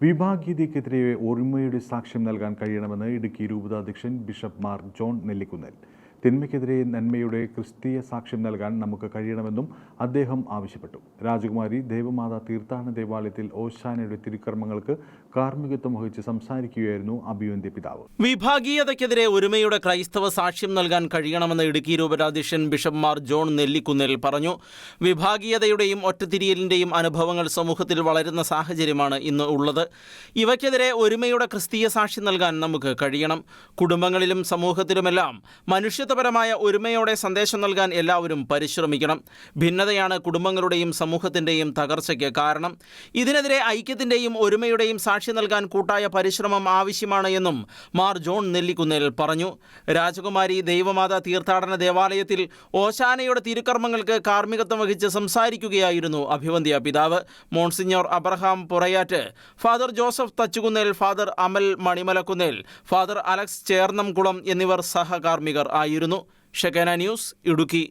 വിഭാഗീയതയ്ക്കെതിരെ ഒരുമയുടെ സാക്ഷ്യം നൽകാൻ കഴിയണമെന്ന് ഇടുക്കി രൂപതാധ്യക്ഷൻ ബിഷപ്പ് മാർ ജോൺ നെല്ലിക്കുന്നേൽ. തിന്മയ്ക്കെതിരെ നന്മയുടെ ക്രിസ്തീയ സാക്ഷ്യം നൽകാൻ നമുക്ക് കഴിയണമെന്നും അദ്ദേഹം ആവശ്യപ്പെട്ടു. രാജകുമാരി ദേവമാതാ തീർത്ഥാടന ദേവാലയത്തിൽ ഓശാനയുടെ തിരുക്കർമ്മങ്ങൾക്ക് കാർമ്മികത്വം വഹിച്ച് സംസാരിക്കുകയായിരുന്നു അഭിവന്ദ്യ പിതാവ്. വിഭാഗീയതയ്ക്കെതിരെ ഒരുമയുടെ ക്രൈസ്തവ സാക്ഷ്യം നൽകാൻ കഴിയണമെന്ന് ഇടുക്കി രൂപരാധ്യക്ഷൻ ബിഷപ്പ് മാർ ജോൺ നെല്ലിക്കുന്നിൽ പറഞ്ഞു. വിഭാഗീയതയുടെയും ഒറ്റത്തിരിയലിന്റെയും അനുഭവങ്ങൾ സമൂഹത്തിൽ വളരുന്ന സാഹചര്യമാണ് ഇന്ന് ഉള്ളത്. ഇവയ്ക്കെതിരെ ഒരുമയുടെ ക്രിസ്തീയ സാക്ഷ്യം നൽകാൻ നമുക്ക് കഴിയണം. കുടുംബങ്ങളിലും സമൂഹത്തിലുമെല്ലാം മനുഷ്യത്വപരമായ ഒരുമയോടെ സന്ദേശം നൽകാൻ എല്ലാവരും പരിശ്രമിക്കണം. ഭിന്നതയാണ് കുടുംബങ്ങളുടെയും സമൂഹത്തിന്റെയും തകർച്ചയ്ക്ക് കാരണം. ഇതിനെതിരെ ഐക്യത്തിന്റെയും ഒരുമയുടെയും സാക്ഷി നൽകാൻ കൂട്ടായ പരിശ്രമം ആവശ്യമാണ് എന്നും മാർ ജോൺ നെല്ലിക്കുന്നിൽ പറഞ്ഞു. രാജകുമാരി ദൈവമാതാ തീർത്ഥാടന ദേവാലയത്തിൽ ഓശാനയുടെ തിരുക്കർമ്മങ്ങൾക്ക് കാർമ്മികത്വം വഹിച്ച് സംസാരിക്കുകയായിരുന്നു അഭിവന്ധ്യ പിതാവ്. Monsignor Abraham Purayattu. Father Joseph Thachukunnel father Amal Manimalakunnel father Alex Chernamkulam എന്നിവർ സഹകാർമ്മികർ ആയിരുന്നു. Shekinah news Idukki.